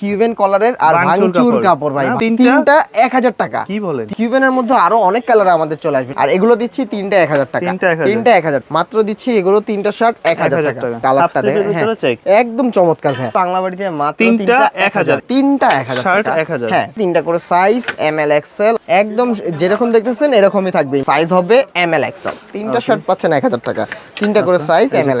Cuban কলারের আর ভাঙচুর কাপড়। ভাই। হ্যাঁ, তিনটা? এক হাজার টাকা। কি বলেন? কিউবেনের মধ্যে আরও অনেক কালার আমাদের চলে আসবে। আর এগুলো দিচ্ছি তিনটা এক হাজার টাকা। তিনটা এক হাজার। মাত্র দিচ্ছি এগুলো তিনটা শার্ট এক হাজার টাকা। কালারটা check? একদম চমৎকার হ্যাঁ। বাংলা বাড়িতে মাত্র তিনটা এক হাজার। তিনটা এক হাজার Shirt টাকা। 1000 হ্যাঁ তিনটা করে সাইজ এম এল এক্সেল একদম যেরকম দেখতেছেন এরকমই থাকবে। সাইজ হবে এম এল এক্সেল তিনটা শার্ট পাচ্ছেন এক হাজার টাকা। তিনটা করে সাইজ আচ্ছা। M L.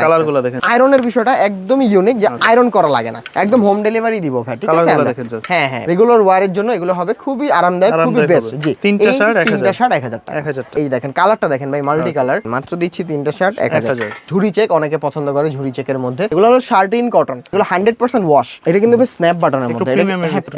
আয়রনের বিষয়টা একদম ইউনিক যে আয়রন করা লাগে না। একদম হোম ডেলিভারি দিব ঠিক আছে। হ্যাঁ হ্যাঁ। রেগুলার ওয়ারের জন্য এগুলো হবে খুবই আরামদায়ক খুবই বেস্ট জি তিনটা এই 1000 তিনটা শার্ট এক হাজার টাকা। 1000 টাকা। এই দেখেন কালারটা দেখেন ভাই মাল্টি কালার মাত্র দিচ্ছি তিনটা শার্ট 1000 ঝুড়ি চেক অনেকে পছন্দ করে ঝুড়ি চেকের মধ্যে। এগুলো হলো শার্ট ইন কটন এগুলো হান্ড্রেড পার্সেন্ট ওয়াশ এটা কিন্তু স্ন্যাপ বাটনের মধ্যে। এর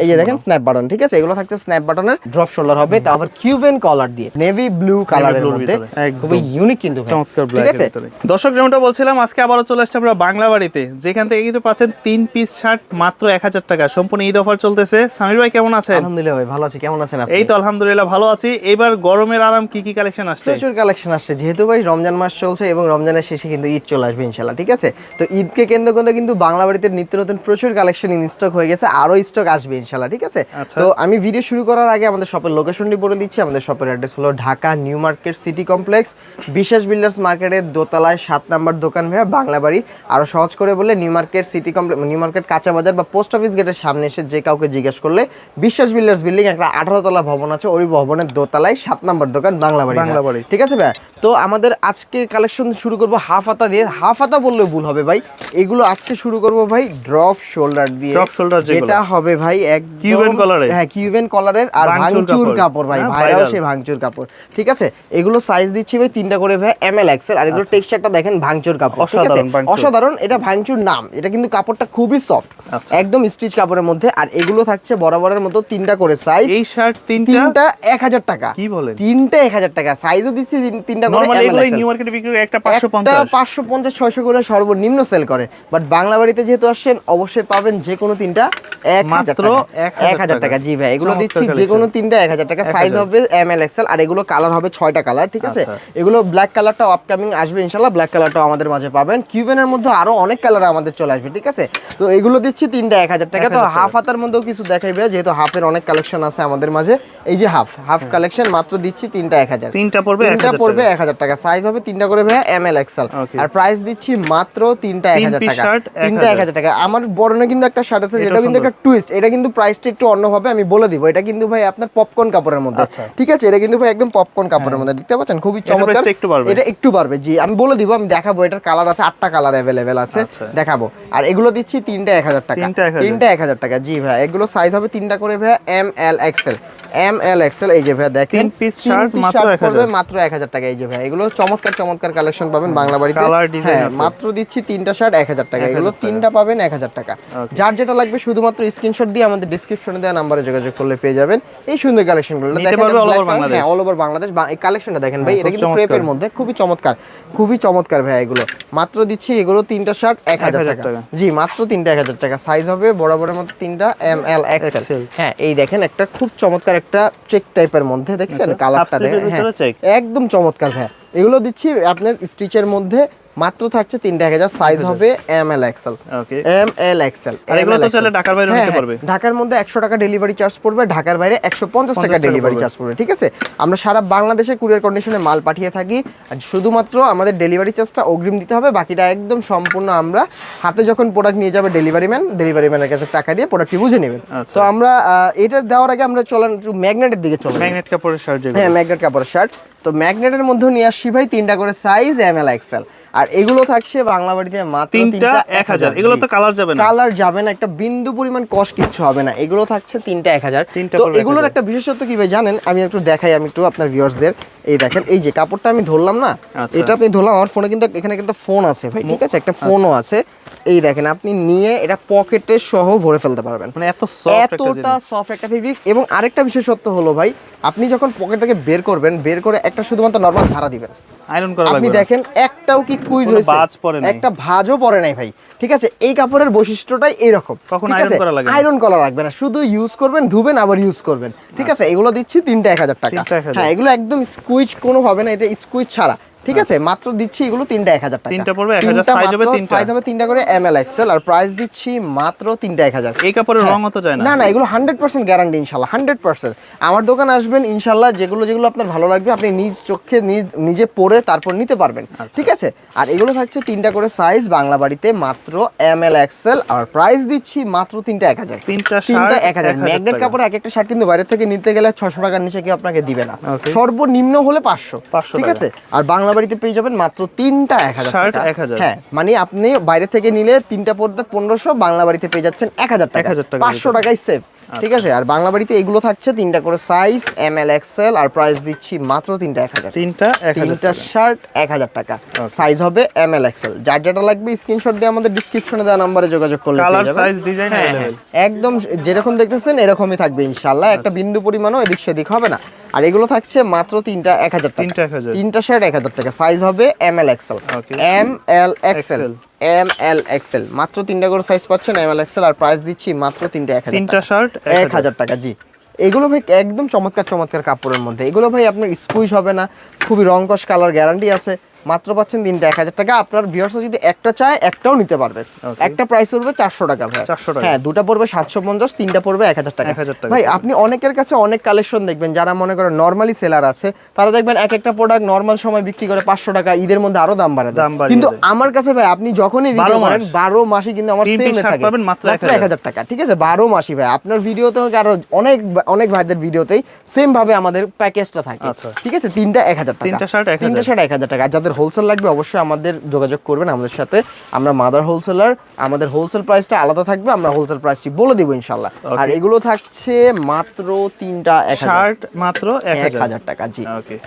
এই যে দেখেন স্ন্যাপ বাটন ঠিক আছে? এগুলো থাকছে স্ন্যাপ বাটনের ড্রপ শোল্ডার হবে তা আবার কিউবেন কলার দিয়ে নেভি ব্লু কালারের মধ্যে। খুবই ইউনিক কিন্তু চমৎকার ঠিক ব্ল্যাক আছে? দর্শক যেমনটা বলছিলাম আজকে আবারও চলে আসছে আমরা বাংলা বাড়িতে যেখান থেকে কিন্তু পাচ্ছেন তিন পিস শার্ট মাত্র এক হাজার টাকা। সম্পূর্ণ ঈদ অফার চলতেছে। সামির ভাই কেমন আছেন? আলহামদুলিল্লাহ ভাই ভালো আছি কেমন আছেন আপনি? এই তো আলহামদুলিল্লাহ ভালো আছি। এবার গরমের আরাম কি কি কালেকশন আসছে? প্রচুর কালেকশন আসছে। যেহেতু ভাই রমজান মাস চলছে এবং রমজানের শেষে কিন্তু ঈদ চলে আসবে ইনশাল্লাহ ঠিক আছে? তো ঈদকে কেন্দ্র করে কিন্তু বাংলা বাড়িতে নিত্য নতুন প্রচুর কালেকশন ইন স্টক হয়ে গেছে। আরও স্টক আসবে ইনশাল্লাহ ঠিক আছে? আচ্ছা। তো আমি ভিডিও শুরু করার আগে আমাদের শপের লোকেশনটি বলে দিচ্ছি। আমাদের শপের অ্যাড্রেস হলো Dhaka new market city complex. বিশেষ বিল্ডার্স মার্কেটের দোতলায় সাত নাম্বার দোকান ভাইয়া বাংলা বাড়ি আরও সহজ করে বলে new market city complex new market কাঁচা বাজার বা পোস্ট অফিস গেটের সামনে এসে যে কাউকে জিজ্ঞেস করলে বিশ্বাস বিল্ডার্স বিল্ডিং একটা আঠারো তলা ভবন আছে ওই ভবনের দোতলায় সাত নাম্বার দোকান বাংলা বাড়ি বাংলা বাড়ি। ঠিক আছে ভাই? তো আমাদের আজকে কালেকশন শুরু করব হাফ হাতা দিয়ে। হাফ হাতা বললেও ভুল হবে ভাই। এগুলো আজকে শুরু করব ভাই ড্রপ শোল্ডার দিয়ে। Shoulder যেগুলো। যেটা হবে ভাই একদম Cuban collar এ? হ্যাঁ কিউবেন কলারের আর ভাঙচুর কাপড়। কাপড় ভাই। হ্যাঁ, ভাইরাল সেই ভাঙচুর কাপড়। ঠিক আছে? এগুলো সাইজ দিচ্ছি ভাই তিনটা করে ভাই এম এল এক্সেল আর এগুলো টেক্সচারটা দেখেন ভাঙচুর কাপড়। ঠিক আছে? অসাধারণ এটা ভাঙচুর নাম। এটা কিন্তু কাপড়টা খুবই সফট আচ্ছা। একদম স্টিচ কাপড়ের মধ্যে আর এগুলো থাকছে বরাবরের মতো তিনটা করে সাইজ এই শার্ট তিনটা? তিনটা এক হাজার টাকা। কি বলেন? তিনটা এক হাজার টাকা। সাইজও দিচ্ছি তিনটা করে নিউ মার্কেটে বিক্রি করে একটা পাঁচশো পঞ্চাশ। পাঁচশো পঞ্চাশ ছয়শো করে সর্বনিম্ন সেল করে। বাট বাংলা বাড়িতে যেহেতু আসছেন অবশ্যই পাবেন যে কোনো তিনটা মাত্র 1000 এক হাজার টাকা। জি ভাই এগুলো দিচ্ছি যে কোনো তিনটা এক হাজার টাকা। সাইজ হবে এম এল এক্সেল আর এগুলো কালার হবে ছয়টা কালার ঠিক আছে? আচ্ছা। এগুলো ব্ল্যাক কালারটা আপকামিং আসবে ইনশাল্লাহ ব্ল্যাক কালারটাও আমাদের মাঝে পাবেন। কিউবেনের মধ্যে আরও অনেক কালার আমাদের চলে আসবে ঠিক আছে? তো এগুলো দিচ্ছি তিনটা এক হাজার টাকা। তো 1000 টাকা। হাফ হাতার মধ্যেও কিছু দেখাইবে যেহেতু হাফের অনেক কালেকশন আছে আমাদের মাঝে। এই যে হাফ হাফ কালেকশন মাত্র দিচ্ছি তিনটা এক হাজার। তিনটা পড়বে তিনটা পড়বে এক হাজার টাকা। সাইজ হবে তিনটা করে ভাইয়া এম এল এক্সেল আর প্রাইস দিচ্ছি মাত্র তিনটা এক হাজার টাকা। তিনটা এক হাজার। টাকা। আমার বড়নে কিন্তু একটা শার্ট আছে যেটা কিন্তু একটা টুইস্ট এটা কিন্তু প্রাইসটা একটু অন্যভাবে আমি বলে দিব। এটা কিন্তু ভাই আপনার পপকর্ন কাপড়ের মধ্যে। আচ্ছা। ঠিক আছে? এটা কিন্তু ভাই একদম পপকর্ন কাপড়ের মধ্যে। দেখতে পাচ্ছেন? খুবই চমৎকার। একটু এটা একটু বাড়বে। জি আমি বলে দিব আমি দেখাবো। এটার কালার আছে আটটা কালার অ্যাভেলেবেল আছে। আচ্ছা। দেখাবো। আর এগুলো দিচ্ছি তিনটা এক হাজার টাকা। তিনটা 1000 তিনটা এক হাজার টাকা। জি ভাই এগুলো সাইজ হবে তিনটা করে ভাই M L XL M L XL এই যে ভাই দেখেন তিন piece shirt মাত্র 1000 মাত্র এক হাজার টাকা এই যে ভাই এগুলো চমৎকার চমৎকার কালেকশন পাবেন বাংলা বাড়িতে। design হ্যাঁ মাত্র দিচ্ছি তিনটা শার্ট এক হাজার টাকা এগুলো তিনটা পাবেন এক হাজার টাকা। যার যেটা লাগবে শুধুমাত্র স্ক্রিনশট দিয়ে আমাদের ডিসক্রিপশনে দেওয়া নাম্বারে যোগাযোগ করলে পেয়ে যাবেন। এই সুন্দর কালেকশনগুলো বাংলাদেশ। হ্যাঁ অল ওভার বাংলাদেশ এই কালেকশনটা দেখেন ভাই হ্যাঁ, এটা কিন্তু ক্রেপের মধ্যে। খুবই চমৎকার। খুবই চমৎকার ভাই এগুলো। মাত্র দিচ্ছি এগুলো তিনটা শার্ট এক হাজার 1000 টাকা। জি মাত্র তিনটা এক হাজার টাকা। সাইজ হবে বরাবরের মতো তিনটা এম এল এক্সেল হ্যাঁ এই দেখেন একটা খুব চমৎকার একটা চেক টাইপের মধ্যে দেখছেন? আচ্ছা, কালারটা check? হ্যাঁ। একদম চমৎকার হ্যাঁ। এগুলো দিচ্ছি আপনার স্টিচের মধ্যে মাত্র থাকছে তিনটা এক হাজার সাইজ হবে M L XL M L XL এগুলো তো ঢাকার নিতে পারবে। হ্যাঁ, ঢাকার মধ্যে একশো টাকা ডেলিভারি চার্জ পড়বে ঢাকার বাইরে একশো পঞ্চাশ টাকা ডেলিভারি চার্জ পড়বে। ঠিক আছে? আমরা সারা বাংলাদেশে কুরিয়ার কন্ডিশনে মাল পাঠিয়ে থাকি শুধুমাত্র আমাদের ডেলিভারি চার্জটা অগ্রিম দিতে হবে বাকিটা একদম সম্পূর্ণ আমরা হাতে যখন প্রোডাক্ট নিয়ে যাবে ডেলিভারি ম্যান ডেলিভারি ম্যানের কাছে টাকা দিয়ে প্রোডাক্টটি বুঝে নেবেন। আচ্ছা। তো আমরা এটা দেওয়ার আগে আমরা চলেন ম্যাগনেটের দিকে চলেন। ম্যাগনেট কাপড়ের শার্ট হ্যাঁ ম্যাগনেট কাপড়ের শার্ট তো ম্যাগনেটের মধ্যে নিয়ে আসছি ভাই তিনটা করে সাইজ এম এল এক্সেল আর এগুলো থাকছে বাংলা বাড়িতে মাত্র তিনটা এক হাজার। এগুলো তো কালার যাবে না। কালার যাবে না একটা বিন্দু পরিমাণ কষ্ট কিচ্ছু হবে না। এগুলো থাকছে তিনটা এক হাজার। তিনটা তো এগুলোর একটা বিশেষত্ব কি ভাই জানেন? আমি একটু দেখাই আমি একটু আপনার ভিউয়ার্সদের এই দেখেন এই যে কাপড়টা আমি ধরলাম না আচ্ছা। এটা আপনি ধরলাম আমার ফোনে কিন্তু এখানে কিন্তু ফোন আছে ভাই ঠিক আছে? একটা ফোনও আছে। এই দেখেন আপনি নিয়ে এটা পকেটে সহ ভরে ফেলতে পারবেন। মানে এত সফট একটা এতটা সফট একটা ফেব্রিক এবং আরেকটা বিশেষত্ব হলো ভাই আপনি যখন পকেট থেকে বের করবেন বের করে একটা শুধুমাত্র নর্মাল ঝাড়া দিবেন। আয়রন করা আপনি লাগবে না। দেখেন একটাও কি কুইজ হয়েছে ভাঁজ পড়ে নাই। একটা ভাঁজও পড়ে নাই ভাই। ঠিক আছে এই কাপড়ের বৈশিষ্ট্যটাই এইরকম কখনো iron করা লাগে আয়রন করা লাগবে না। শুধু ইউজ করবেন ধুবেন আবার ইউজ করবেন। ঠিক আছে এগুলো দিচ্ছি তিনটা এক হাজার টাকা। হ্যাঁ এগুলো একদম স্কুইজ কোনো হবে না এটা স্কুইজ ছাড়া। ঠিক আছে? মাত্র দিচ্ছি এগুলো তিনটা এক হাজার টাকা। তিনটা পড়বে 1000, size হবে তিনটা। সাইজ হবে তিনটা করে এম এল এক্সেল আর প্রাইস দিচ্ছি মাত্র তিনটা এক হাজার। এই কাপড়ের রং তো যায় না। না না এগুলো হান্ড্রেড পার্সেন্ট গ্যারান্টি ইনশাল্লাহ হান্ড্রেড পার্সেন্ট আমার দোকান আসবেন ইনশাল্লাহ যেগুলো যেগুলো আপনার ভালো লাগবে আপনি নিজ চোখে নিজে পরে তারপর নিতে পারবেন। আচ্ছা। ঠিক আছে? আর এগুলো থাকছে তিনটা করে সাইজ বাংলা বাড়িতে মাত্র এম এল এক্সেল আর প্রাইস দিচ্ছি মাত্র তিনটা এক হাজার। তিনটা তিনটা এক হাজার। ম্যাগনেট কাপড় এক একটা শার্ট কিন্তু বাইরে থেকে নিতে গেলে ছশো টাকার নিচে কেউ আপনাকে দিবে না। সর্বনিম্ন হলে পাঁচশো। 500 ঠিক আছে? আর বাংলা বাড়িতে পেয়ে যাবেন মাত্র তিনটা এক হাজার শার্ট টাকা। 1000 হ্যাঁ মানে আপনি বাইরে থেকে নিলে তিনটা পড়তে পনেরোশো বাংলা বাড়িতে পেয়ে যাচ্ছেন এক হাজার টাকা। পাঁচশো টাকায় সেভ ঠিক আছে? আর বাংলা বাড়িতে এগুলো থাকছে তিনটা করে সাইজ এম এল এক্সেল আর প্রাইস দিচ্ছি মাত্র তিনটা এক হাজার। তিনটা তিনটা শার্ট এক হাজার টাকা। সাইজ হবে এম এল এক্সেল যার যেটা লাগবে স্ক্রিনশট দিয়ে আমাদের ডিসক্রিপশনে দেওয়া নাম্বারে যোগাযোগ করলে কালার সাইজ ডিজাইন হ্যাঁ, হ্যাঁ, একদম যেরকম দেখতেছেন এরকমই থাকবে ইনশাল্লাহ একটা আচ্ছা। বিন্দু পরিমাণও এদিক সেদিক হবে না। আর এগুলো থাকছে মাত্র তিনটা এক হাজার টাকা। তিনটা 1000 তিনটা শার্ট এক হাজার টাকা। সাইজ হবে M L XL. M L XL M L XL মাত্র তিনটা করে সাইজ পাচ্ছেন এম এল এক্সেল আর প্রাইস দিচ্ছি মাত্র তিনটা এক হাজার তিনটা শার্ট এক হাজার। টাকা জি। এগুলো ভাই একদম চমৎকার চমৎকার কাপড়ের মধ্যে। এগুলো ভাই আপনার স্কুইজ হবে না। খুবই রংকশ কালার গ্যারান্টি আছে। মাত্র পাচ্ছেন তিনটা এক হাজার টাকা। আপনার ভিউয়ার্স যদি একটা চায় একটাও নিতে পারবে। একটা প্রাইস পড়বে চারশো টাকা ভাই। 400 টাকা। হ্যাঁ দুটা পড়বে সাতশো পঞ্চাশ তিনটা পড়বে এক হাজার টাকা। টাকা। ভাই আপনি অনেকের কাছে অনেক কালেকশন দেখবেন যারা মনে করেন নর্মালি সেলার আছে তারা দেখবেন এক একটা প্রোডাক্ট নর্মাল সময় বিক্রি করে পাঁচশো টাকা ঈদের মধ্যে আরও দাম বাড়িয়ে কিন্তু আমার কাছে ভাই আপনি যখনই ভিডিও 12 করেন বারো মাসে কিন্তু আমার সেম থাকে। মাত্র এক হাজার। টাকা ঠিক আছে? বারো মাসই ভাই আপনার ভিডিওতে হোক আরও অনেক অনেক ভাইদের ভিডিওতেই সেম ভাবে আমাদের প্যাকেজটা থাকে। আচ্ছা। ঠিক আছে? তিনটা এক হাজার টাকা। তিনটা shirt 1000 তিনটা শার্ট এক হাজার টাকা। যাদের হোলসেল লাগবে অবশ্যই আমাদের যোগাযোগ করবেন আমাদের সাথে। আমরা মাদার হোলসেলার আমাদের হোলসেল প্রাইসটা আলাদা থাকবে আমরা হোলসেল প্রাইসটি বলে দিব ইনশাল্লাহ আর এগুলো থাকছে মাত্র তিনটা এক শার্ট মাত্র এক হাজার। টাকা জি।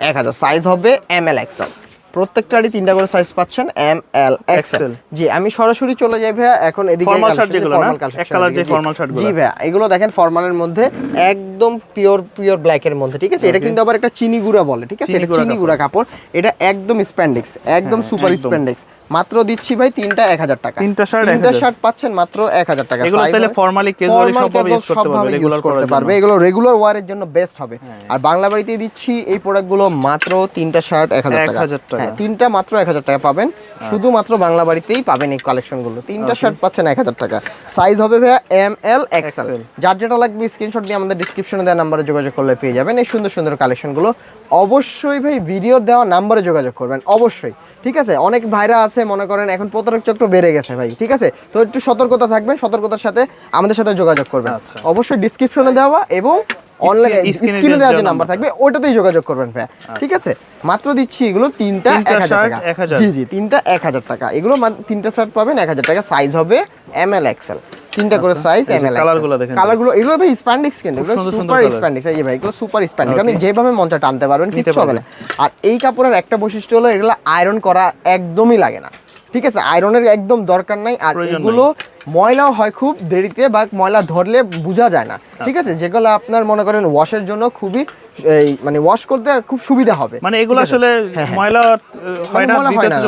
এক হাজার। সাইজ হবে এম এল এক্সেল প্রত্যেকটারই তিনটা করে সাইজ পাচ্ছেন এম এল এক্সেল জি আমি সরাসরি চলে যাই ভাইয়া এখন এদিকে ফর্মাল শার্ট যেগুলো ফর্মাল কালার যে ফর্মাল জি। গুলো। জি ভাইয়া এগুলো দেখেন ফর্মালের মধ্যে একদম পিওর পিওর ব্ল্যাক এর মধ্যে ঠিক আছে? এটা কিন্তু আবার একটা চিনি গুঁড়া বলে ঠিক আছে? এটা চিনি গুঁড়া কাপড়। এটা একদম স্প্যান্ডেক্স একদম সুপার। স্প্যান্ডেক্স মাত্র দিচ্ছি ভাই তিনটা এক হাজার টাকা। তিনটা shirt তিনটা শার্ট পাচ্ছেন মাত্র এক হাজার টাকা। এগুলো চাইলে casually Formal, সবভাবে use করতে পারবে, use করতে পারবে। এগুলো রেগুলার ওয়ারের জন্য বেস্ট হবে। আর বাংলা বাড়িতে দিচ্ছি এই প্রোডাক্টগুলো মাত্র তিনটা শার্ট এক হাজার টাকা। হ্যাঁ তিনটা মাত্র এক হাজার টাকা পাবেন। শুধুমাত্র বাংলা বাড়িতেই পাবেন এই কালেকশনগুলো তিনটা শার্ট পাচ্ছেন এক হাজার টাকা। সাইজ হবে ভাইয়া এম এল এক্সেল যার যেটা লাগবে স্ক্রিনশট দিয়ে আমাদের ডিসক্রিপশনে দেওয়া নাম্বারে যোগাযোগ করলে পেয়ে যাবেন। এই সুন্দর সুন্দর কালেকশনগুলো অবশ্যই ভাই ভিডিওর দেওয়া নাম্বারে যোগাযোগ করবেন অবশ্যই। ঠিক আছে? অনেক ভাইরা আছে মনে করেন এখন প্রতারক চক্র বেড়ে গেছে ভাই ঠিক আছে? তো একটু সতর্কতা থাকবেন সতর্কতার সাথে আমাদের সাথে যোগাযোগ করবেন। আচ্ছা। অবশ্যই ডিসক্রিপশনে দেওয়া এবং অনলাইনে স্ক্রিনে দেওয়া যে নাম্বার থাকবে ওটাতেই যোগাযোগ করবেন ভাই ঠিক আছে? মাত্র দিচ্ছি এগুলো তিনটা এক হাজার টাকা। জি জি তিনটা এক হাজার টাকা। এগুলো তিনটা শার্ট পাবেন এক হাজার টাকা। সাইজ হবে এম এল এক্সেল তিনটা করে সাইজ এমএল এই এম এল colour গুলো দেখেন কালারগুলো এগুলো ভাই স্প্যান্ডিক্স কিন্তু সুপার। স্প্যান্ডিক্স এই যে ভাই এগুলো সুপার স্প্যান্ডিক্স আপনি যেভাবে মনটা টানতে পারবেন কিচ্ছু হবে না আর এই কাপড়ের একটা বৈশিষ্ট্য হলো এগুলো আয়রন করা একদমই লাগে না। ঠিক আছে? আয়রনের একদম দরকার নাই। আর এগুলো ময়লাও হয় খুব দেরিতে বা ময়লা ধরলে বোঝা যায় না। ঠিক আচ্ছা। আছে? যেগুলো আপনার মনে করেন ওয়াশের জন্য খুবই এই মানে ওয়াশ করতে খুব সুবিধা হবে। মানে এগুলো আসলে ময়লা হয় না।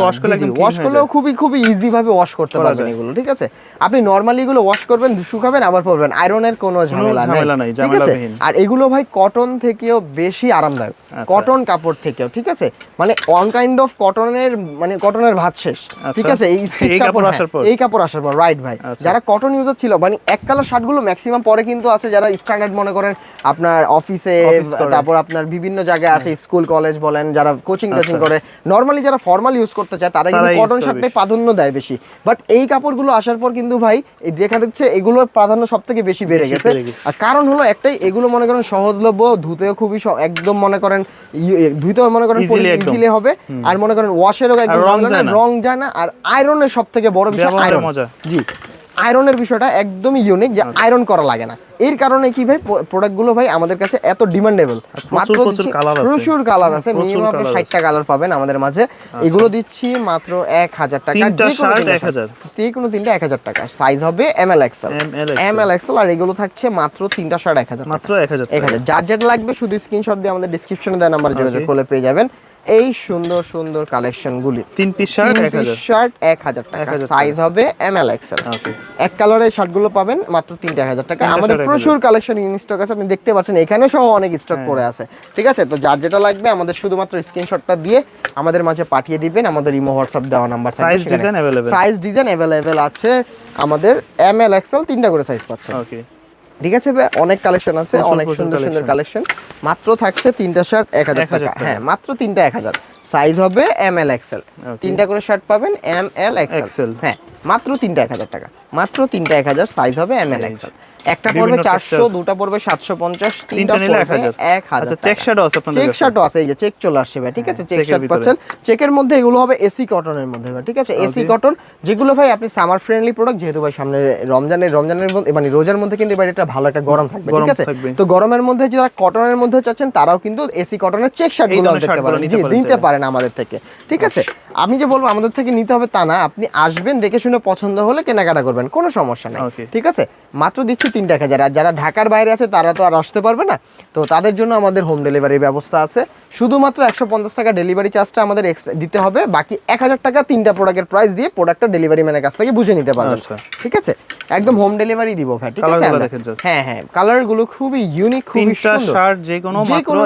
ওয়াশ করলে ওয়াশ করলেও খুবই খুবই ইজি ভাবে ওয়াশ করতে পারবেন এগুলো ঠিক আছে? আপনি নরমালি এগুলো ওয়াশ করবেন শুকাবেন আবার পরবেন। আয়রনের কোনো ঝামেলা নাই। ঠিক আছে? আর এগুলো ভাই কটন থেকেও বেশি আরামদায়ক। আচ্ছা। কটন কাপড় থেকেও ঠিক আছে? মানে অন কাইন্ড অফ কটনের মানে কটনের ভাত শেষ। ঠিক আচ্ছা। আছে? এই স্টিচ কাপড় কাপড় আসার পর? হ্যাঁ, এই কাপড় আসার পর রাইট ভাই। আচ্ছা। যারা কটন ইউজার ছিল মানে এক কালার শার্টগুলো ম্যাক্সিমাম পরে কিন্তু আছে যারা স্ট্যান্ডার্ড মনে করেন আপনার অফিসে তারপর আপনার বিভিন্ন জায়গায় আছে স্কুল কলেজ বলেন যারা কোচিং টোচিং আচ্ছা। করে নর্মালি যারা ফর্মাল ইউজ করতে চায় তারা কিন্তু কটন শার্টটাই প্রাধান্য দেয় বেশি। বাট এই কাপড়গুলো আসার পর কিন্তু ভাই এই দেখা যাচ্ছে এগুলোর প্রাধান্য সব থেকে বেশি বেড়ে গেছে। আর কারণ হলো একটাই এগুলো মনে করেন সহজলভ্য ধুতেও খুবই একদম মনে করেন ধুতেও মনে করেন ইজিলি হবে। আর মনে করেন ওয়াশেরও একদম রং যায় না। আর আয়রনের সব থেকে বড় বিষয় আয়রন। জি। আয়রনের বিষয়টা একদমই ইউনিক যে আচ্ছা। আয়রন করা লাগে না। এর কারণে কি ভাই প্রোডাক্টগুলো ভাই আমাদের কাছে এত ডিমান্ডেবল মাত্র প্রচুর কালার আছে। মিনিমাম আপনি colour ষাটটা কালার পাবেন আমাদের মাঝে। এগুলো দিচ্ছি মাত্র এক হাজার টাকা। তিনটা তিনটা 1000 shirt। কোনো তিনটা এক হাজার টাকা। সাইজ হবে M L XL M L XL আর এগুলো থাকছে মাত্র তিনটা শার্ট এক হাজার মাত্র এক হাজার এক হাজার। যার যেটা লাগবে শুধু স্ক্রিনশট দিয়ে আমাদের ডিসক্রিপশনে দেওয়া নাম্বার যোগাযোগ. করলে পেয়ে যাবেন। এই সুন্দর সুন্দর কালেকশন গুলি তিন পিস শার্ট এক হাজার। শার্ট এক হাজার টাকা। সাইজ হবে এম এল এক্সেল এক কালারের শার্টগুলো পাবেন মাত্র তিনটা এক হাজার টাকা। আমাদের প্রচুর কালেকশন ইন স্টক আছে আপনি দেখতে পাচ্ছেন এখানে সহ অনেক স্টক হ্যাঁ। পড়ে আছে। ঠিক আছে? তো যার যেটা লাগবে আমাদের শুধুমাত্র স্ক্রিনশটটা দিয়ে আমাদের মাঝে পাঠিয়ে দিবেন। আমাদের ইমো হোয়াটসঅ্যাপ দেওয়া number Size, design available? Size design available আছে আমাদের এম এল এক্সেল তিনটা করে সাইজ পাচ্ছেন। ওকে ঠিক আছে ভাই? অনেক কালেকশন আছে অনেক সুন্দর সুন্দর কালেকশন মাত্র থাকছে তিনটা শার্ট এক হাজার টাকা। হ্যাঁ মাত্র তিনটা এক হাজার। সাইজ হবে এম এল এক্সেল. তিনটা করে শার্ট পাবেন এম এল এক্সেল হ্যাঁ মাত্র তিনটা এক হাজার টাকা। মাত্র তিনটা এক হাজার সাইজ হবে এম এল এক্সেল একটা বিভিন্ন পড়বে চারশো texture। দুটা পড়বে সাতশো পঞ্চাশ তিনটা তিনটা নিলে এক পড়বে হাজার। এক হাজার আচ্ছা চেক শার্টও আছে আপনাদের চেক? শার্টও আছে এই যে চেক চলে আসছে ভাই ঠিক আছে? চেক শার্ট পাচ্ছেন। চেকের মধ্যে এগুলো হবে এসি কটনের মধ্যে ভাই ঠিক আছে? এসি কটন যেগুলো ভাই আপনি সামার ফ্রেন্ডলি প্রোডাক্ট যেহেতু ভাই সামনে রমজানের রমজানের মানে রোজার মধ্যে কিন্তু এটা ভালো একটা গরম থাকবে ঠিক আছে? তো গরমের মধ্যে যারা কটনের মধ্যে চাচ্ছেন তারাও কিন্তু এসি কটনের চেক শার্টগুলো দেখতে পারেন। নিতে পারেন আমাদের থেকে ঠিক আছে? আমি যে বলব আমাদের থেকে নিতে হবে তা না আপনি আসবেন দেখে শুনে পছন্দ হলে কেনাকাটা করবেন কোনো সমস্যা নেই. ঠিক আছে? মাত্র দিচ্ছি তিনটা এক হাজার আর যারা ঢাকার বাইরে আছে তারা তো আর আসতে পারবে না। তো তাদের জন্য আমাদের হোম ডেলিভারির ব্যবস্থা আছে। শুধুমাত্র একশো পঞ্চাশ টাকা ডেলিভারি চার্জটা আমাদের এক্সট্রা দিতে হবে। বাকি এক হাজার টাকা তিনটা প্রোডাক্টের প্রাইস দিয়ে প্রোডাক্টটা ডেলিভারি ম্যানের কাছ থেকে বুঝে নিতে পারবেন। আচ্ছা। ঠিক আছে? একদম হোম ডেলিভারি দিব ভাই ঠিক আছে। হ্যাঁ হ্যাঁ। কালারগুলো খুবই ইউনিক খুবই সুন্দর। শার্ট যে কোনো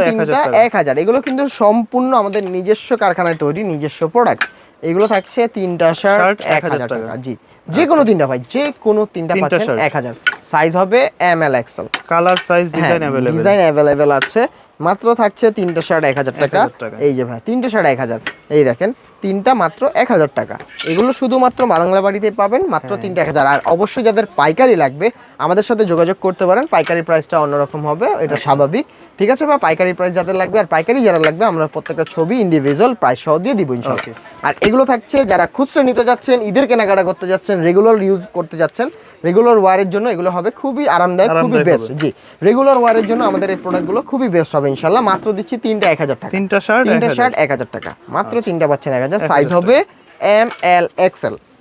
তিনটা হাজার টাকা। এক হাজার। এগুলো কিন্তু সম্পূর্ণ আমাদের নিজস্ব কারখানায় তৈরি নিজস্ব প্রোডাক্ট এগুলো থাকছে তিনটা শার্ট এক হাজার। টাকা জি। যে কোনো তিনটা ভাই যে কোনো তিনটা পাচ্ছেন। এক হাজার। সাইজ হবে M L XL colour size design available design available আছে। মাত্র থাকছে তিনটা শার্ট এক হাজার টাকা। এই যে ভাই তিনটা শার্ট এক হাজার। এই দেখেন তিনটা মাত্র এক হাজার টাকা। এগুলো শুধুমাত্র বাংলা বাড়িতে পাবেন মাত্র হ্যাঁ। তিনটা এক হাজার। আর অবশ্যই যাদের পাইকারি লাগবে আমাদের সাথে যোগাযোগ করতে পারেন। পাইকারি প্রাইসটা অন্যরকম হবে এটা আচ্ছা। স্বাভাবিক। ঠিক আছে বা পাইকারি প্রাইস যাদের লাগবে আর পাইকারি যারা লাগবে আমরা প্রত্যেকটা ছবি ইন্ডিভিজুয়াল প্রাইস সহ দিয়ে দিব ইনশাল্লাহ আর এগুলো থাকছে যারা খুচরা নিতে যাচ্ছেন ঈদের কেনাকাটা করতে যাচ্ছেন রেগুলার ইউজ করতে যাচ্ছেন রেগুলার ওয়ারের জন্য এগুলো হবে খুবই আরামদায়ক খুবই বেস্ট জি রেগুলার ওয়ারের জন্য আমাদের এই প্রোডাক্টগুলো খুবই বেস্ট হবে ইনশাল্লাহ মাত্র দিচ্ছি তিনটা এক হাজার টাকা। তিনটা শার্ট তিনটা শার্ট এক হাজার টাকা। মাত্র তিনটা পাচ্ছেন এক হাজার। 1000 সাইজ হবে এম এল এক্সেল আচ্ছা।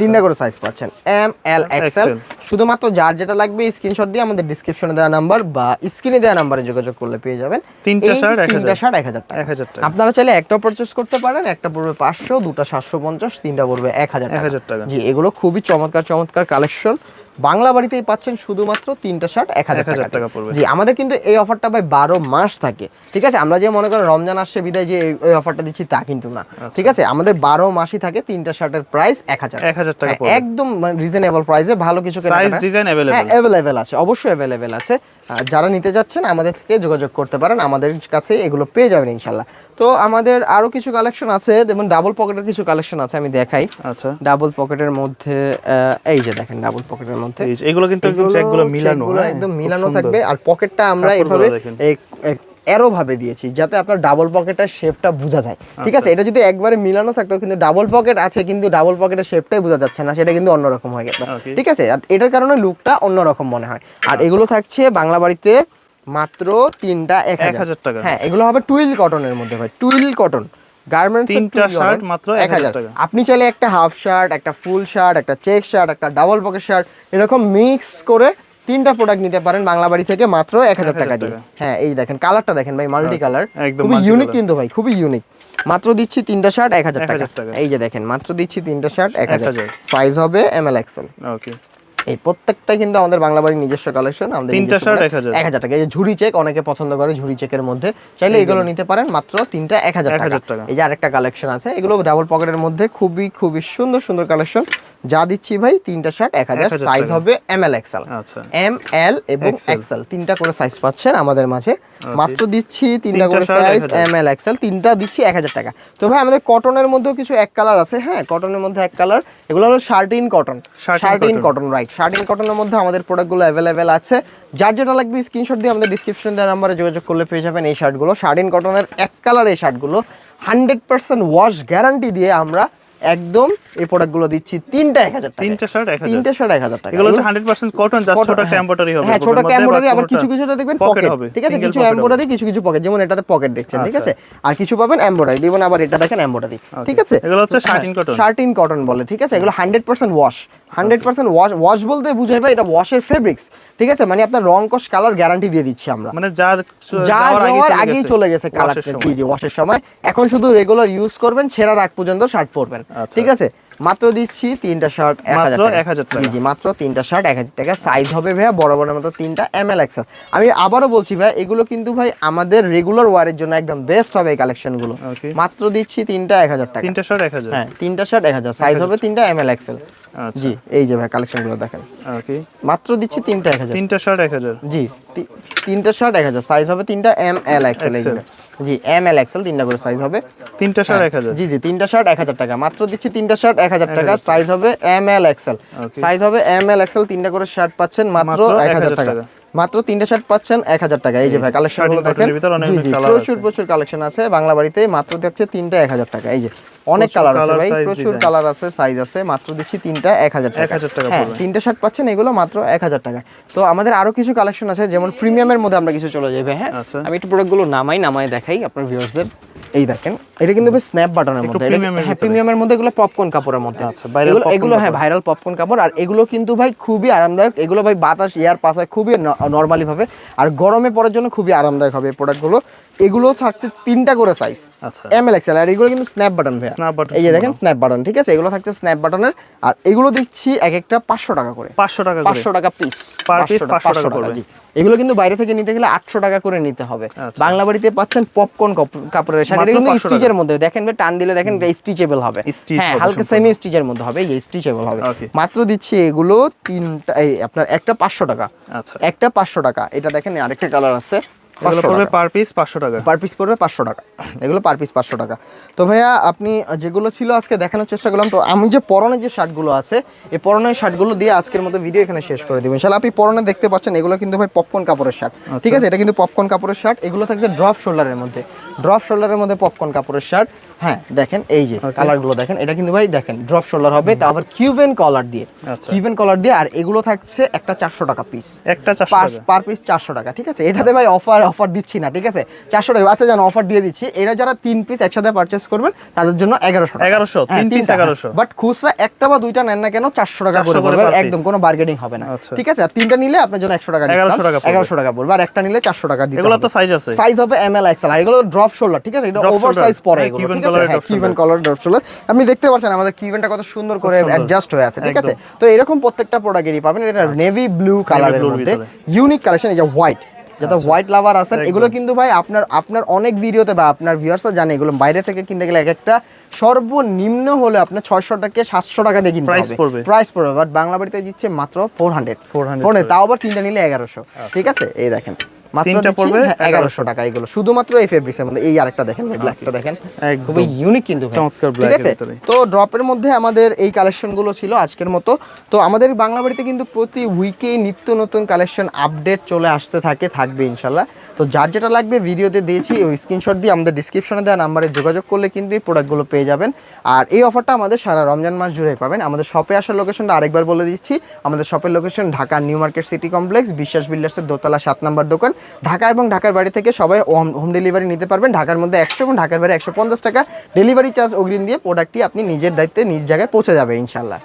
তিনটা করে সাইজ পাচ্ছেন। এম এল এক্সেল শুধুমাত্র যার যেটা লাগবে স্ক্রিনশট দিয়ে আমাদের ডিসক্রিপশনে দেওয়া নাম্বার বা স্ক্রিনে দেওয়া নাম্বারে যোগাযোগ করলে পেয়ে যাবেন। তিনটা শার্ট shirt 1000 তিনটা শার্ট এক হাজার টাকা। আপনারা চাইলে একটা পারচেস করতে পারেন একটা পড়বে পাঁচশো দুটা সাতশো পঞ্চাশ তিনটা পড়বে এক হাজার এক হাজার টাকা। জি এগুলো খুবই চমৎকার চমৎকার কালেকশন বাংলা বাড়িতেই পাচ্ছেন শুধুমাত্র তিনটা শার্ট এক হাজার টাকা পড়বে। জি আমাদের কিন্তু এই অফারটা ভাই বারো মাস থাকে। ঠিক আছে? আমরা যে মনে করেন রমজান আসছে বিদায় যে এই- অফারটা দিচ্ছি তা কিন্তু না। আচ্ছা। ঠিক আছে? আমাদের বারো মাসই থাকে তিনটা শার্টের প্রাইস এক হাজার 1000 টাকা হ্যাঁ, একদম রিজনেবল প্রাইসে ভালো কিছু সাইজ ডিজাইন অ্যাভেলেবেল আছে অবশ্যই অ্যাভেলেবেল আছে। যারা নিতে যাচ্ছেন আমাদের থেকে যোগাযোগ করতে পারেন। আমাদের কাছে এগুলো পেয়ে যাবেন ইনশাল্লাহ। তো আমাদের আরও কিছু কালেকশন আছে যেমন ডাবল পকেটের কিছু কালেকশন আছে আমি দেখাই। আচ্ছা। ডাবল পকেটের মধ্যে এই যে দেখেন ডাবল পকেটের মধ্যে। এগুলো কিন্তু একদম মিলানো হ্যাঁ, একদম মিলানো থাকবে। আর পকেটটা আমরা এভাবে। এরো ভাবে দিয়েছি যাতে আপনার ডাবল পকেটের শেপটা বোঝা যায়। ঠিক আচ্ছা। আছে? এটা যদি একবারে মিলানো থাকতো কিন্তু ডাবল পকেট আছে কিন্তু ডাবল পকেটের শেপটাই বোঝা যাচ্ছে না সেটা কিন্তু অন্যরকম হয়ে গেছে। ঠিক আছে? আর এটার কারণে লুকটা অন্যরকম মনে হয়। আর আচ্ছা। এগুলো থাকছে বাংলা বাড়িতে মাত্র তিনটা এক এক হাজার টাকা। হ্যাঁ এগুলো হবে টুইল কটনের মধ্যে ভাই টুইল কটন। গার্মেন্টস তিনটা shirt মাত্র 1000 টাকা। আপনি চাইলে একটা হাফ শার্ট একটা ফুল শার্ট একটা চেক শার্ট একটা ডাবল পকেট শার্ট এরকম মিক্স করে তিনটা প্রোডাক্ট নিতে পারেন বাংলা বাড়ি থেকে মাত্র এক হাজার টাকা দিয়ে। হ্যাঁ এই দেখেন কালারটা দেখেন ভাই মাল্টি কালার খুবই ইউনিক কিন্তু ভাই খুবই ইউনিক মাত্র দিচ্ছি তিনটা শার্ট এক হাজার টাকা। এই যে দেখেন মাত্র দিচ্ছি তিনটা শার্ট এক হাজার। সাইজ হবে এম এল এক্সেল ওকে এই প্রত্যেকটা কিন্তু আমাদের বাংলা বাড়ির নিজস্ব কালেকশন আমাদের তিনটা শার্ট এক হাজার এক হাজার টাকা। এই যে ঝুড়ি চেক অনেকে পছন্দ করে ঝুড়ি চেকের মধ্যে। চাইলে এগুলো নিতে পারেন মাত্র তিনটা এক হাজার টাকা। টাকা। এই যে আরেকটা কালেকশন আছে এগুলো ডাবল পকেটের মধ্যে খুবই খুবই সুন্দর সুন্দর কালেকশন যা দিচ্ছি ভাই তিনটা শার্ট এক হাজার সাইজ হবে M L XL M L এবং এক্সেল তিনটা করে সাইজ পাচ্ছেন আমাদের মাঝে। মাত্র দিচ্ছি তিনটা করে সাইজ এম এল এক্সেল তিনটা দিচ্ছি এক হাজার টাকা। তো ভাই আমাদের কটনের মধ্যেও কিছু এক কালার আছে হ্যাঁ? কটনের মধ্যে এক কালার এগুলো হলো satin cotton Satin satin cotton। Cotton right satin কটনের মধ্যে আমাদের প্রোডাক্টগুলো অ্যাভেলেবেল আছে। যার যেটা লাগবে স্ক্রিনশট দিয়ে আমাদের ডিসক্রিপশন দেওয়ার নাম্বারে যোগাযোগ করলে পেয়ে যাবেন এই শার্টগুলো শার্টিন কটনের এক কালার এই শার্টগুলো হান্ড্রেড পার্সেন্ট ওয়াশ গ্যারান্টি দিয়ে আমরা একদম এই প্রোডাক্টগুলো দিচ্ছি তিনটা এক হাজার টাকা তিনটা শার্ট এক তিনটা শার্ট এক হাজার টাকা এগুলো হচ্ছে হান্ড্রেড পার্সেন্ট কটন জাস্ট ছোট এম্বয়ডারি হবে হ্যাঁ ছোট বা আবার কিছু কিছুটা দেখবেন পকেট হবে, ঠিক আছে? কিছু এমব্রয়ডারি কিছু কিছু পকেট যেমন এটাতে পকেট দেখছেন ঠিক আছে? আর কিছু পাবেন এমব্রয়ডারি দেখবেন আবার এটা দেখেন এমব্রয়ডারি ঠিক আছে? এগুলো হচ্ছে শার্টিন কটন শার্টিন কটন বলে ঠিক আছে? এগুলো hundred percent wash hundred percent wash wash বলতে বুঝাই ভাই এটা ওয়াশের ফেব্রিক্স ঠিক আছে? মানে আপনার রং কস কালার গ্যারান্টি দিয়ে দিচ্ছি আমরা। মানে যা যা যাওয়ার আগেই চলে গেছে। কালার কালারটা জি জি ওয়াশের সময়। এখন শুধু রেগুলার ইউজ করবেন ছেঁড়ার আগ পর্যন্ত শার্ট পরবেন। আচ্ছা। ঠিক আছে? মাত্র দিচ্ছি তিনটা শার্ট এক হাজার টাকা। 1000 টাকা। জি মাত্র তিনটা শার্ট এক হাজার টাকা। সাইজ হবে ভাইয়া বড় বড় মতো তিনটা এম এল এক্সেল আমি আবারও বলছি ভাই এগুলো কিন্তু ভাই আমাদের রেগুলার ওয়ারের জন্য একদম বেস্ট হবে এই কালেকশনগুলো. মাত্র দিচ্ছি তিনটা এক হাজার টাকা। তিনটা শার্ট এক হাজার। হ্যাঁ তিনটা শার্ট এক হাজার। সাইজ হবে তিনটা এম এল এক্সেল জি এই যে ভাই কালেকশনগুলো দেখেন। ওকে মাত্র দিচ্ছি তিনটা এক হাজার। তিনটা শার্ট এক হাজার। জি তিনটা শার্ট এক হাজার। সাইজ হবে তিনটা এম এল এক্সেল জি এম এল এক্সেল তিনটা করে সাইজ হবে। তিনটা শার্ট এক হাজার। জি জি তিনটা শার্ট এক হাজার টাকা। মাত্র দিচ্ছি তিনটা শার্ট এক হাজার টাকা। সাইজ হবে এম এল এক্সেল সাইজ হবে এম এল এক্সেল তিনটা করে শার্ট পাচ্ছেন মাত্র এক হাজার 1000 টাকা। মাত্র তিনটা শার্ট পাচ্ছেন এক হাজার টাকা। এই যে ভাই কালেকশনগুলো দেখেন। প্রচুর প্রচুর কালেকশন আছে। বাংলা বাড়িতে মাত্র দেখছে তিনটা এক হাজার টাকা। এই যে অনেক কালার আছে ভাই প্রচুর কালার আছে সাইজ আছে মাত্র দিচ্ছি তিনটা এক হাজার টাকা। হ্যাঁ তিনটা শার্ট পাচ্ছেন এগুলো মাত্র এক হাজার টাকা। তো আমাদের আরও কিছু কালেকশন আছে যেমন প্রিমিয়ামের মধ্যে আমরা কিছু চলে যাবে হ্যাঁ? আচ্ছা। আমি একটু প্রোডাক্টগুলো নামাই নামাই দেখাই আপনার ভিউয়ার্সদের এই দেখেন এটা কিন্তু বেশ স্ন্যাপ বাটনের মধ্যে হ্যাঁ প্রিমিয়ামের মধ্যে এগুলো পপকর্ন কাপড়ের মধ্যে। আচ্ছা, এগুলো- এগুলো হ্যাঁ ভাইরাল পপকর্ন কাপড়। আর এগুলো কিন্তু ভাই খুবই আরামদায়ক। এগুলো ভাই বাতাস এয়ার পাসায় খুবই নর্মালি ভাবে। আর গরমে পড়ার জন্য খুবই আরামদায়ক হবে এই প্রোডাক্টগুলো এগুলো থাকতে তিনটা করে সাইজ আচ্ছা। এম এল এক্সেল আর এগুলো কিন্তু স্ন্যাপ বাটন ভাই Snap button এই যে দেখেন স্ন্যাপ বাটন ঠিক আছে? এগুলো থাকছে স্ন্যাপ বাটনের আর এগুলো দিচ্ছি এক একটা পাঁচশো টাকা করে। পাঁচশো টাকা পাঁচশো টাকা পিস Per piece 500 টাকা। জি। এগুলো কিন্তু বাইরে থেকে নিতে গেলে আটশো টাকা করে নিতে হবে। আচ্ছা। বাংলা বাড়িতে পাচ্ছেন পপকর্ন কাপড়ের শাড়ি। কিন্তু স্টিচের মধ্যে। দেখেন টান দিলে দেখেন এটা স্টিচেবল হবে। হ্যাঁ হালকা সেমি স্টিচের মধ্যে হবে এই স্টিচেবল হবে। মাত্র দিচ্ছি এগুলো তিনটা এই আপনার একটা পাঁচশো টাকা। আচ্ছা। একটা পাঁচশো টাকা। এটা দেখেন আরেকটা কালার আছে। এগুলো পড়বে পার পিস পাঁচশো টাকা। পার পিস পড়বে পাঁচশো টাকা। এগুলো পার পিস পাঁচশো টাকা। তো ভাইয়া আপনি যেগুলো ছিল আজকে দেখানোর চেষ্টা করলাম। তো আমি যে পরনের যে শার্টগুলো আছে এই পরনের শার্টগুলো দিয়ে আজকের মতো ভিডিও এখানে শেষ করে দেবেন ইনশাল্লাহ আপনি পরনে দেখতে পাচ্ছেন এগুলো কিন্তু ভাই পপকর্ন কাপড়ের শার্ট। ঠিক আছে? এটা কিন্তু পপকর্ন কাপড়ের শার্ট। এগুলো থাকছে ড্রপ শোল্ডারের মধ্যে। ড্রপ শোল্ডারের মধ্যে পপকর্ন কাপড়ের শার্ট। হ্যাঁ দেখেন এই যে কালারগুলো দেখেন এটা কিন্তু ভাই দেখেন ড্রপ শোল্ডার হবে তা আবার কিউভেন কলার দিয়ে। আচ্ছা। কিউভেন কলার দিয়ে আর এগুলো থাকছে একটা চারশো টাকা পিস একটা পার পিস চারশো টাকা ঠিক আছে? এটাতে ভাই অফার অফার দিচ্ছি না ঠিক আছে? চারশো টাকা আচ্ছা জানো অফার দিয়ে দিচ্ছি। এরা যারা তিন পিস একসাথে পারচেস করবেন তাদের জন্য এগারোশো 1100, তিন piece 1100 বাট খুচরা একটা বা দুইটা নেন না কেন চারশো টাকা করে পড়বে একদম কোনো বার্গেনিং হবে না। আচ্ছা। ঠিক আছে? আর তিনটা নিলে আপনার জন্য একশো টাকা 1100 টাকা পড়বে। এগারোশো টাকা পড়বে আর একটা নিলে চারশো টাকা দিতে এগুলো তো সাইজ আছে। সাইজ হবে এম এল এক্সেল আর এগুলো ড্রপ শোল্ডার ঠিক আছে? এটা ওভার সাইজ পরে হ্যাঁ, এগুলো ঠিক আছে? হ্যাঁ কিউবেন কলার ড্রপ শোল্ডার আপনি দেখতে পাচ্ছেন আমাদের কিউবেনটা কত সুন্দর করে অ্যাডজাস্ট হয়ে আছে ঠিক আছে? তো এরকম প্রত্যেকটা প্রোডাক্টেরই পাবেন। এটা নেভি ব্লু কালারের মধ্যে। ইউনিক কালেকশন যে হোয়াইট যাতে হোয়াইট লাভার আছেন এগুলো কিন্তু ভাই আপনার আপনার অনেক ভিডিওতে বা আপনার ভিউয়ার্সরা জানে এগুলো বাইরে থেকে কিনতে গেলে এক একটা সর্বনিম্ন হলে আপনার ছয়শো থেকে সাতশো টাকা দিয়ে কিনতে হবে। প্রাইস পড়বে বাট বাংলা বাড়িতে দিচ্ছে মাত্র ফোর হান্ড্রেড 400 ফোনে তাও আবার তিনটা নিলে এগারোশো। ঠিক আছে? এই দেখেন। মাত্র পড়বে? এগারোশো। টাকা এগুলো। শুধুমাত্র এই ফেব্রিক্সের মধ্যে। এই আরেকটা দেখেন ব্ল্যাকটা দেখেন। খুবই ইউনিক কিন্তু। চমৎকার ঠিক আছে? তো ড্রপের মধ্যে আমাদের এই কালেকশনগুলো ছিল আজকের মতো। তো আমাদের বাংলা বাড়িতে কিন্তু প্রতি উইকে নিত্য নতুন কালেকশন আপডেট চলে আসতে থাকে থাকবে ইনশাল্লাহ। তো যার যেটা লাগবে ভিডিওতে দিয়েছি ওই স্ক্রিনশট দিয়ে আমাদের ডিসক্রিপশনে দেওয়া নাম্বারে যোগাযোগ করলে কিন্তু এই প্রোডাক্টগুলো পেয়ে যাবেন। আর এই অফারটা আমাদের সারা রমজান মাস জুড়ে পাবেন। আমাদের শপে আসার লোকেশনটা আরেকবার বলে দিচ্ছি। আমাদের শপের location Dhaka new market city complex Biswas বিল্ডার্সের দোতলা সাত নম্বর দোকান। ঢাকা এবং ঢাকার বাড়ি থেকে সবাই হোম ডেলিভারি নিতে পারবেন। ঢাকার মধ্যে একশো এবং ঢাকার বাড়ি একশো পঞ্চাশ টাকা ডেলিভারি চার্জ অগ্রিম দিয়ে প্রোডাক্টটি আপনি নিজের দায়িত্বে, নিজ জায়গায় পৌঁছে যাবে ইনশাল্লাহ